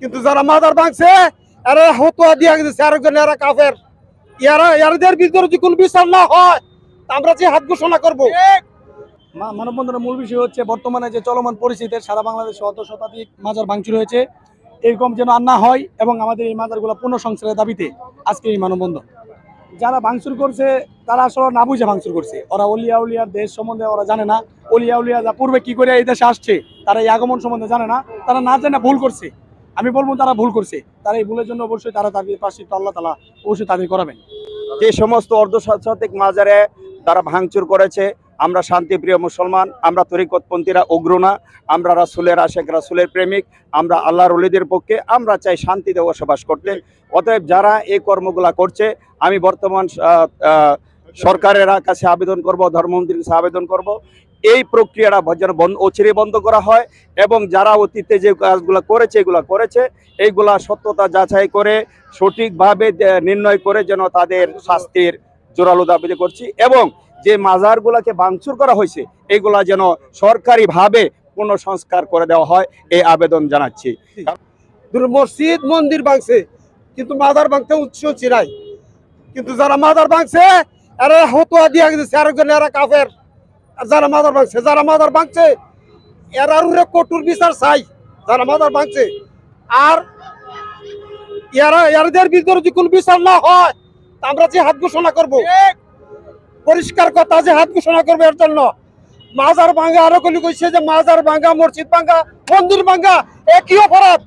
কিন্তু যারা মাদার ভাঙছে এরা হতুয়া দিয়া গেছে আরেকজন এরা কাফের। ইয়ারা ইয়ারদের ভিতরে যদি কোনো বিচার না হয় আমরা যে হাত ঘোষণা করব। মানববন্ধনের মূল বিষয় হচ্ছে বর্তমানে যে চলমান পরিস্থিতিতে সারা বাংলাদেশে শত শতাধিক মাজার ভাঙচুর হয়েছে। এরকম যেন আর না হয় এবং আমাদের এই মাজারগুলো পুনঃসংস্কারের দাবিতে আজকে এই মানববন্ধন যারা ভাঙচুর করছে তারা আসলে না বুঝে ভাঙচুর করছে। ওরা অলিয়া উলিয়ার দেশ সম্বন্ধে ওরা জানে না। অলিয়া উলিয়া যা পূর্বে কি করে এই দেশে আসছে তারা এই আগমন সম্বন্ধে জানে না। তারা না জানে ভুল করছে। আমি বলব তারা ভুল করছে, তারা এই ভুলের জন্য অবশ্যই তারা তাদের পাশে আল্লাহ তালা অবশ্যই তাদের করাবেন। যে সমস্ত অর্ধশতাধিক মাজারে তারা ভাঙচুর করেছে, আমরা শান্তিপ্রিয় মুসলমান, আমরা তরিকতপন্থীরা উগ্রনা আমরা রাসুলের আশেক, রাসুলের প্রেমিক, আমরা আল্লাহর অলিদের পক্ষে, আমরা চাই শান্তিতে বসবাস করতে। অতএব যারা এই কর্মগুলা করছে, আমি বর্তমান সরকারের কাছে আবেদন করব, ধর্মমন্ত্রীর কাছে আবেদন করব। এই প্রক্রিয়াটা যেন অচিরে বন্ধ করা হয় এবং যারা অতীতে যে কাজগুলো করেছে, এগুলো করেছে, এইগুলা সত্যতা যাচাই করে সঠিকভাবে নির্ণয় করে যেন তাদের শাস্তির জোরালো দাবি করছি এবং যে মাজারগুলাকে ভাঙচুর করা হয়েছে, এগুলা যেন সরকারিভাবে পুনঃসংস্কার করে দেওয়া হয়, এই আবেদন জানাচ্ছি। মসজিদ, মন্দির ভাঙছে, কিন্তু মাদার ভাঙতে উৎস চিরাই কিন্তু যারা মাদার ভাঙছে, এরা হতুয়া দিয়া গেছে, আরেকজন এরা কাফের। আর যারা মাদার ভাঙছে, যারা মাদার ভাঙছে, এরা কঠোর বিচার চাই। যারা মাদার ভাঙছে, আর ইয়ারা ইয়ারদের ভিতরে যদি কোনো বিচার না হয় আমরা যে হাত ঘোষণা করব। পরিষ্কার কথা, যে হাত ঘোষণা করব এর জন্য। মাজার ভাঙ্গা আরও কলি কইছে যে মাজার ভাঙ্গা মসজিদ ভাঙ্গা মন্দির ভাঙ্গা একই অপরাধ।